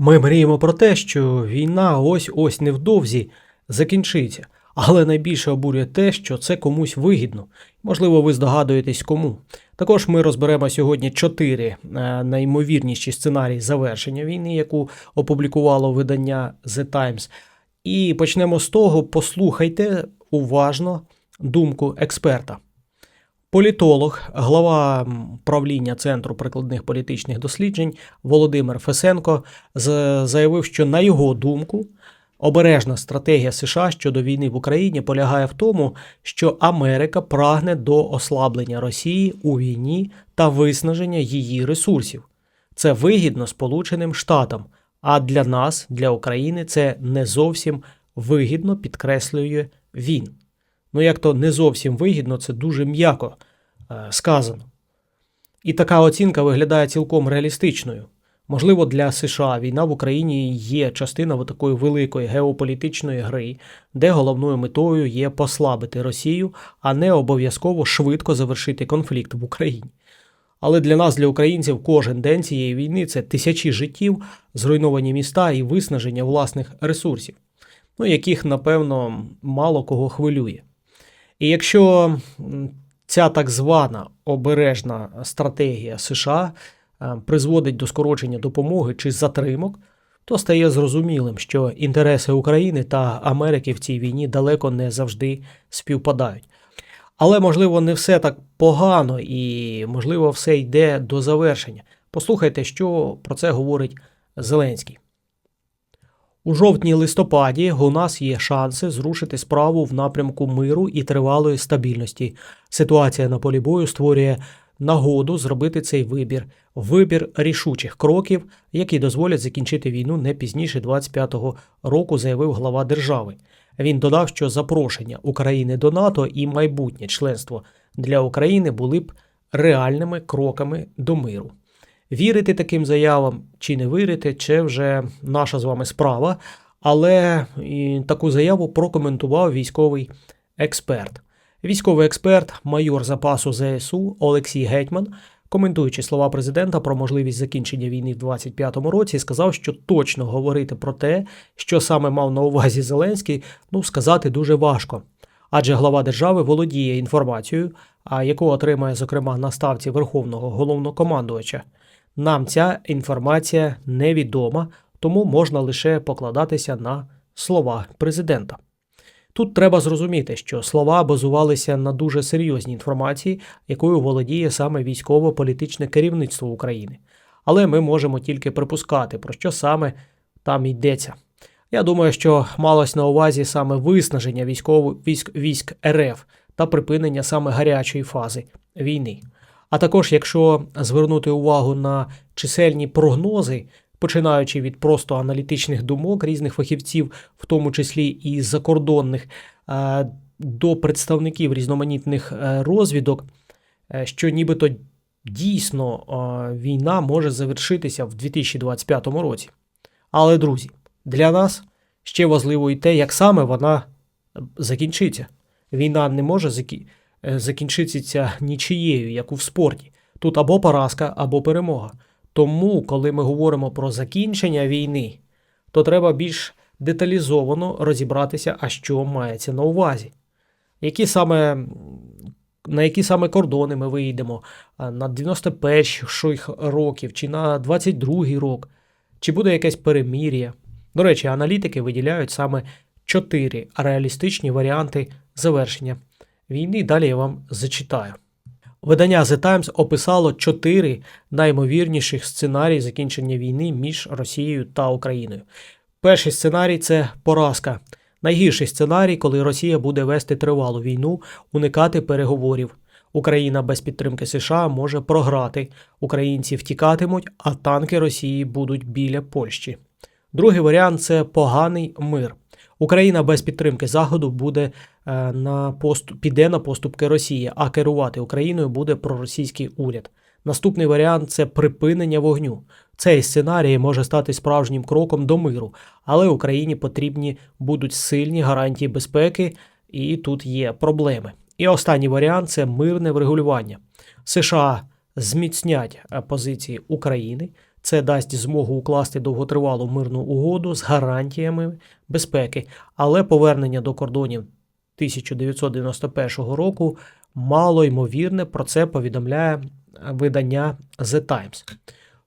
Ми мріємо про те, що війна ось ось невдовзі закінчиться, але найбільше обурює те, що це комусь вигідно. Можливо, ви здогадуєтесь кому. Також ми розберемо сьогодні чотири е, найімовірніші сценарії завершення війни, яку опублікувало видання The Times. І почнемо з того, послухайте уважно думку експерта. Політолог, глава правління Центру прикладних політичних досліджень Володимир Фесенко заявив, що на його думку обережна стратегія США щодо війни в Україні полягає в тому, що Америка прагне до ослаблення Росії у війні та виснаження її ресурсів. Це вигідно Сполученим Штатам, а для нас, для України, це не зовсім вигідно, підкреслює він. Ну, як то не зовсім вигідно, це дуже м'яко сказано. І така оцінка виглядає цілком реалістичною. Можливо, для США війна в Україні є частина такої великої геополітичної гри, де головною метою є послабити Росію, а не обов'язково швидко завершити конфлікт в Україні. Але для нас, для українців, кожен день цієї війни це тисячі життів, зруйновані міста і виснаження власних ресурсів, ну, яких, напевно, мало кого хвилює. І якщо ця так звана обережна стратегія США е, призводить до скорочення допомоги чи затримок, то стає зрозумілим, що інтереси України та Америки в цій війні далеко не завжди співпадають. Але, можливо, не все так погано і, можливо, все йде до завершення. Послухайте, що про це говорить Зеленський. У жовтні-листопаді у нас є шанси зрушити справу в напрямку миру і тривалої стабільності. Ситуація на полі бою створює нагоду зробити цей вибір, вибір рішучих кроків, які дозволять закінчити війну не пізніше 25-го року, заявив глава держави. Він додав, що запрошення України до НАТО і майбутнє членство для України були б реальними кроками до миру. Вірити таким заявам чи не вірити, це вже наша з вами справа. Але таку заяву прокоментував військовий експерт. Військовий експерт, майор запасу ЗСУ Олексій Гетьман, коментуючи слова президента про можливість закінчення війни в 25-му році, сказав, що точно говорити про те, що саме мав на увазі Зеленський, ну сказати дуже важко. Адже глава держави володіє інформацією, яку отримає, зокрема, на ставці Верховного головнокомандувача. Нам ця інформація невідома, тому можна лише покладатися на слова президента. Тут треба зрозуміти, що слова базувалися на дуже серйозній інформації, якою володіє саме військово-політичне керівництво України. Але ми можемо тільки припускати, про що саме там йдеться. Я думаю, що малось на увазі саме виснаження військово військ, військ РФ та припинення саме гарячої фази війни. А також, якщо звернути увагу на чисельні прогнози, починаючи від просто аналітичних думок різних фахівців, в тому числі і закордонних, е, до представників різноманітних е, розвідок, е, що нібито дійсно війна може завершитися в 2025 році. Але, друзі, для нас ще важливо і те, як саме вона закінчиться. Війна не може закі- е, закінчитися нічиєю, як у в спорті. Тут або поразка, або перемога. Тому, коли ми говоримо про закінчення війни, то треба більш деталізовано розібратися, а що мається на увазі. Які саме, на які саме кордони ми вийдемо, на 91 років чи на 22 рок, чи буде якесь перемір'я. До речі, аналітики виділяють саме чотири реалістичні варіанти завершення війни. Далі я вам зачитаю. Видання The Times описало чотири наймовірніших сценарії закінчення війни між Росією та Україною. Перший сценарій це поразка. Найгірший сценарій, коли Росія буде вести тривалу війну, уникати переговорів. Україна без підтримки США може програти. Українці втікатимуть, а танки Росії будуть біля Польщі. Другий варіант це поганий мир. Україна без підтримки Заходу буде е, на поступ, піде на поступки Росії, а керувати Україною буде проросійський уряд. Наступний варіант це припинення вогню. Цей сценарій може стати справжнім кроком до миру, але Україні потрібні будуть сильні гарантії безпеки, і тут є проблеми. І останній варіант це мирне врегулювання. США зміцнять е, позиції України, Це дасть змогу укласти довготривалу мирну угоду з гарантіями безпеки, але повернення до кордонів 1991 року мало ймовірне. Про це повідомляє видання The Times.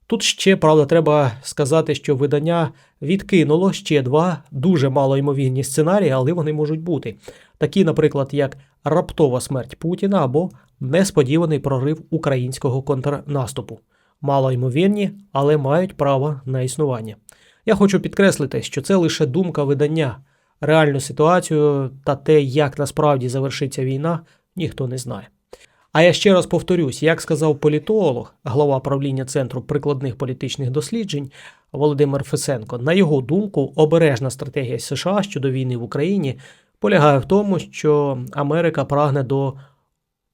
Тут ще, правда, треба сказати, що видання відкинуло ще два дуже малоймовірні сценарії, але вони можуть бути. Такі, наприклад, як раптова смерть Путіна або несподіваний прорив українського контрнаступу. Малоймовірні, але мають право на існування. Я хочу підкреслити, що це лише думка видання. Реальну ситуацію та те, як насправді завершиться війна, ніхто не знає. А я ще раз повторюсь, як сказав політолог, глава правління Центру прикладних політичних досліджень Володимир Фесенко, на його думку, обережна стратегія США щодо війни в Україні полягає в тому, що Америка прагне до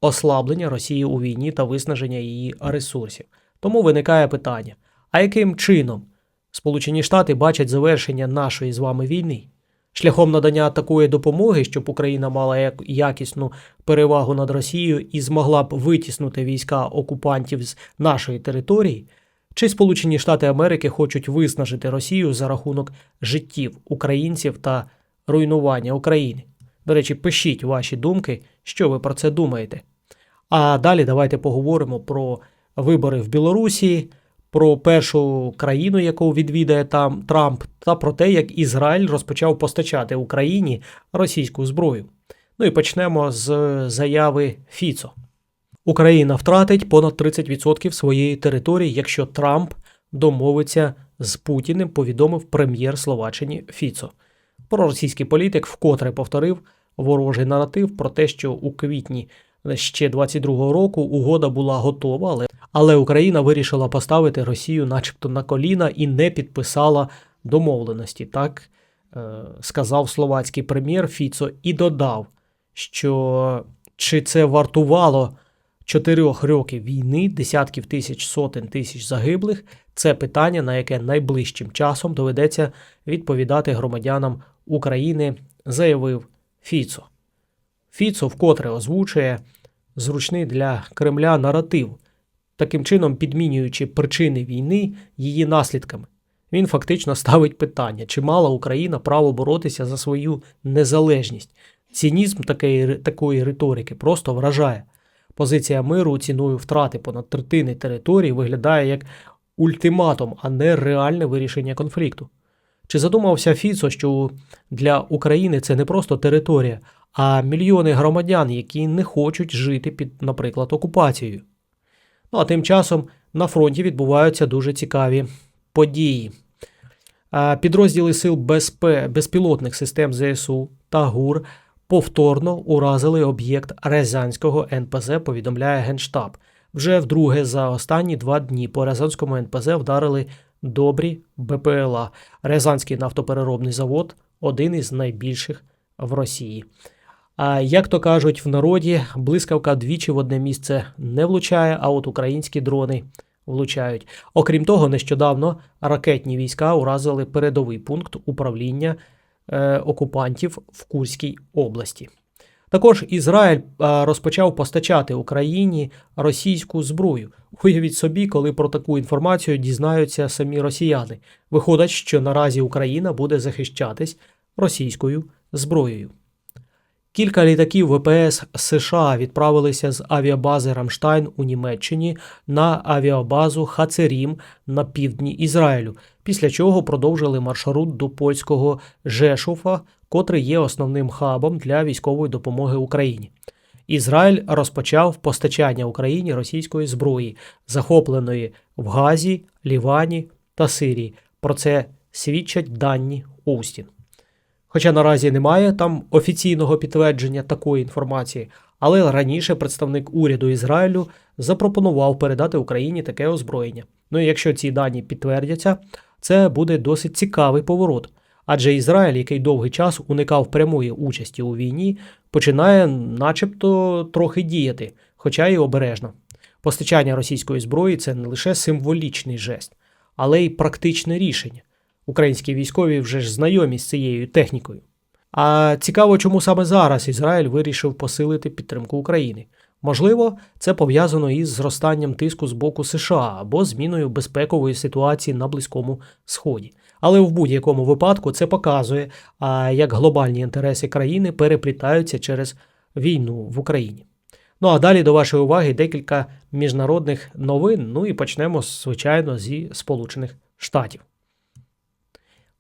ослаблення Росії у війні та виснаження її ресурсів. Тому виникає питання: а яким чином Сполучені Штати бачать завершення нашої з вами війни? Шляхом надання такої допомоги, щоб Україна мала якісну перевагу над Росією і змогла б витіснути війська окупантів з нашої території, чи Сполучені Штати Америки хочуть виснажити Росію за рахунок життів українців та руйнування України? До речі, пишіть ваші думки, що ви про це думаєте. А далі давайте поговоримо про вибори в Білорусі, про першу країну, яку відвідає там Трамп, та про те, як Ізраїль розпочав постачати Україні російську зброю. Ну і почнемо з заяви Фіцо. Україна втратить понад 30% своєї території, якщо Трамп домовиться з Путіним, повідомив прем'єр Словаччини Фіцо. Проросійський політик вкотре повторив ворожий наратив про те, що у квітні ще 22-го року угода була готова, але, але Україна вирішила поставити Росію, начебто, на коліна і не підписала домовленості. Так е, сказав словацький прем'єр Фіцо і додав, що чи це вартувало чотирьох років війни, десятків тисяч сотень тисяч загиблих, це питання, на яке найближчим часом доведеться відповідати громадянам України, заявив Фіцо. Фіцо вкотре озвучує зручний для Кремля наратив, таким чином підмінюючи причини війни її наслідками. Він фактично ставить питання, чи мала Україна право боротися за свою незалежність. Цінізм такої, такої риторики просто вражає. Позиція миру ціною втрати понад третини території виглядає як ультиматум, а не реальне вирішення конфлікту. Чи задумався Фіцо, що для України це не просто територія, а мільйони громадян, які не хочуть жити під, наприклад, окупацією? Ну а тим часом на фронті відбуваються дуже цікаві події. Підрозділи сил безпе... безпілотних систем ЗСУ та ГУР повторно уразили об'єкт Рязанського НПЗ, повідомляє Генштаб. Вже вдруге за останні два дні по Рязанському НПЗ вдарили добрі БПЛА. Рязанський нафтопереробний завод один із найбільших в Росії. А як то кажуть в народі, блискавка двічі в одне місце не влучає, а от українські дрони влучають. Окрім того, нещодавно ракетні війська уразили передовий пункт управління е, окупантів в Курській області. Також Ізраїль е, розпочав постачати Україні російську зброю. Уявіть собі, коли про таку інформацію дізнаються самі росіяни. Виходить, що наразі Україна буде захищатись російською зброєю. Кілька літаків ВПС США відправилися з авіабази Рамштайн у Німеччині на авіабазу Хацерім на півдні Ізраїлю, після чого продовжили маршрут до польського Жешуфа, котрий є основним хабом для військової допомоги Україні. Ізраїль розпочав постачання Україні російської зброї, захопленої в Газі, Лівані та Сирії. Про це свідчать дані Оустін. Хоча наразі немає там офіційного підтвердження такої інформації, але раніше представник уряду Ізраїлю запропонував передати Україні таке озброєння. Ну і якщо ці дані підтвердяться, це буде досить цікавий поворот. Адже Ізраїль, який довгий час уникав прямої участі у війні, починає начебто трохи діяти, хоча й обережно. Постачання російської зброї це не лише символічний жест, але й практичне рішення. Українські військові вже ж знайомі з цією технікою. А цікаво, чому саме зараз Ізраїль вирішив посилити підтримку України. Можливо, це пов'язано із зростанням тиску з боку США або зміною безпекової ситуації на Близькому Сході. Але в будь-якому випадку це показує, як глобальні інтереси країни переплітаються через війну в Україні. Ну а далі до вашої уваги декілька міжнародних новин. Ну і почнемо, звичайно, зі Сполучених Штатів.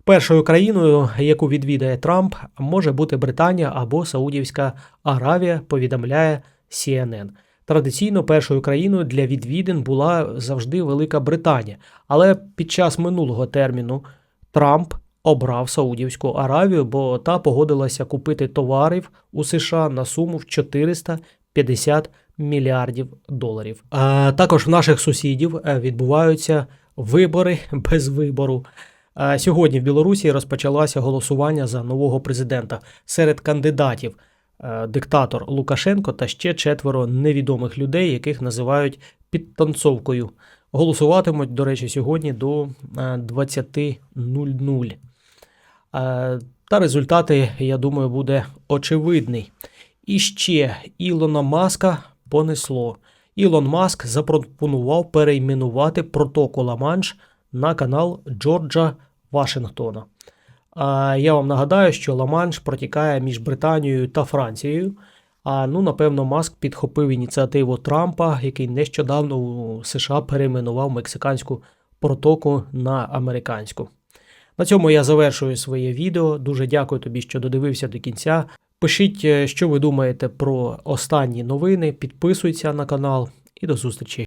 Першою країною, яку відвідає Трамп, може бути Британія або Саудівська Аравія, повідомляє CNN. Традиційно першою країною для відвідин була завжди Велика Британія, але під час минулого терміну Трамп обрав Саудівську Аравію, бо та погодилася купити товарів у США на суму в 450 мільярдів доларів. А також в наших сусідів е, відбуваються вибори без вибору. Сьогодні в Білорусі розпочалося голосування за нового президента серед кандидатів. е, Диктатор Лукашенко та ще четверо невідомих людей, яких називають підтанцовкою. Голосуватимуть, до речі, сьогодні до е, 20.00. Е, Та результати, я думаю, буде очевидний. І ще Ілона Маска понесло. Ілон Маск запропонував перейменувати протокол Ла-Манш на канал Джорджа Вашингтона. А я вам нагадаю, що Ла-Манш протікає між Британією та Францією. А ну, напевно, Маск підхопив ініціативу Трампа, який нещодавно у США перейменував мексиканську протоку на американську. На цьому я завершую своє відео. Дуже дякую тобі, що додивився до кінця. Пишіть, е, що ви думаєте про останні новини, підписуйтесь на канал і до зустрічі.